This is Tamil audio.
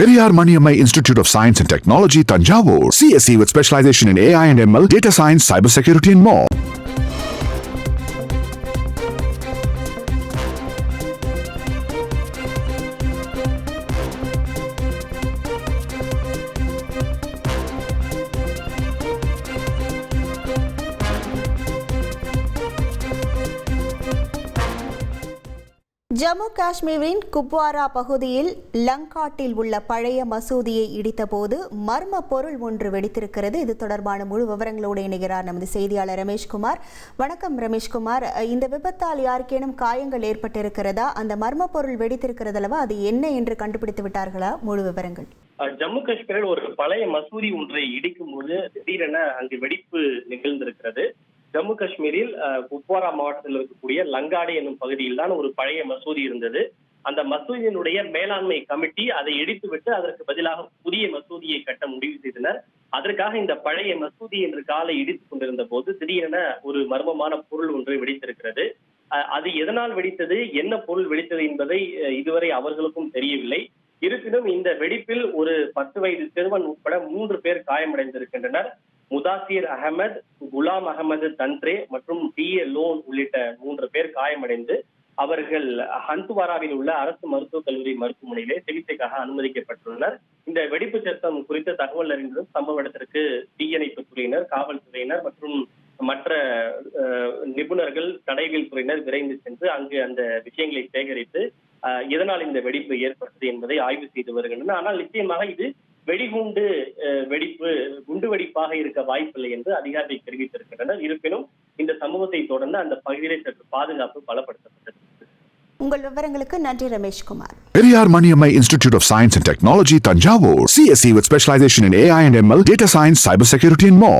Periyar Maniammai Institute of Science and Technology, Tanjavur. CSE with specialization in AI and ML, data science, cybersecurity, and more. Jammu காஷ்மீரின் குப்வாரா பகுதியில் லங்காட்டில் உள்ள பழைய மசூதியை இடித்தபோது மர்ம பொருள் ஒன்று வெடித்திருக்கிறது. இது தொடர்பான முழு விவரங்களோடு இணைகிறார் நமது செய்தியாளர் ரமேஷ்குமார் வணக்கம் ரமேஷ்குமார் இந்த விபத்தால் யாருக்கேனும் காயங்கள் ஏற்பட்டிருக்கிறதா? அந்த மர்ம பொருள் வெடித்திருக்கிறதல்லவா அது என்ன என்று கண்டுபிடித்து விட்டார்களா? முழு விவரங்கள். ஜம்மு காஷ்மீரில் ஒரு பழைய மசூதி ஒன்றை இடிக்கும் போது திடீரென அங்கு வெடிப்பு நிகழ்ந்திருக்கிறது. ஜம்மு காஷ்மீரில் குப்வாரா மாவட்டத்தில் இருக்கக்கூடிய லங்காடி என்னும் பகுதியில் தான் ஒரு பழைய மசூதி இருந்தது. அந்த மசூதியினுடைய மேலாண்மை கமிட்டி அதை இடித்துவிட்டு அதற்கு பதிலாக புதிய மசூதியை கட்ட முடிவு செய்தனர். அதற்காக இந்த பழைய மசூதி என்று காலை இடித்துக் கொண்டிருந்த போது திடீரென ஒரு மர்மமான பொருள் ஒன்று வெடித்திருக்கிறது. அஹ், அது எதனால் வெடித்தது? என்ன பொருள் வெடித்தது என்பதை இதுவரை அவர்களுக்கும் தெரியவில்லை. இருப்பினும் இந்த வெடிப்பில் ஒரு பத்து வயது சிறுவன் உட்பட மூன்று பேர் காயமடைந்திருக்கின்றனர். முதாசிர் அகமது குலாம் அகமது தன்ட்ரே மற்றும் டி ஏ லோன் உள்ளிட்ட மூன்று பேர் காயமடைந்து அவர்கள் ஹந்துவாராவில் உள்ள அரசு மருத்துவக் கல்லூரி மருத்துவமனையிலே சிகிச்சைக்காக அனுமதிக்கப்பட்டுள்ளனர். இந்த வெடிப்பு சத்தம் குறித்த தகவல் அறிந்ததும் சம்பவ இடத்திற்கு தீயணைப்பு துறையினர் காவல்துறையினர் மற்றும் மற்ற அஹ், நிபுணர்கள் தடைகள் துறையினர் விரைந்து சென்று அங்கு அந்த விஷயங்களை சேகரித்து இதனால் எதனால் இந்த வெடிப்பு ஏற்பட்டது என்பதை ஆய்வு செய்து வருகின்றனர். ஆனால் நிச்சயமாக இது வெடிகுண்டு வெடிப்பு குண்டு வெடிப்பாக இருக்க வாய்ப்பில்லை என்று அதிகாரிகள் தெரிவித்திருக்கின்றனர் இருப்பினும் இந்த சம்பவத்தை தொடர்ந்து அந்த பகுதியிலே சற்று பாதுகாப்பு பலப்படுத்தப்பட்டது உங்கள் விவரங்களுக்கு நன்றி Rameshkumar Periyar Maniammai Institute of Science and Technology, Tanjavur. CSE with specialization in AI and ML, data science, cybersecurity, and more.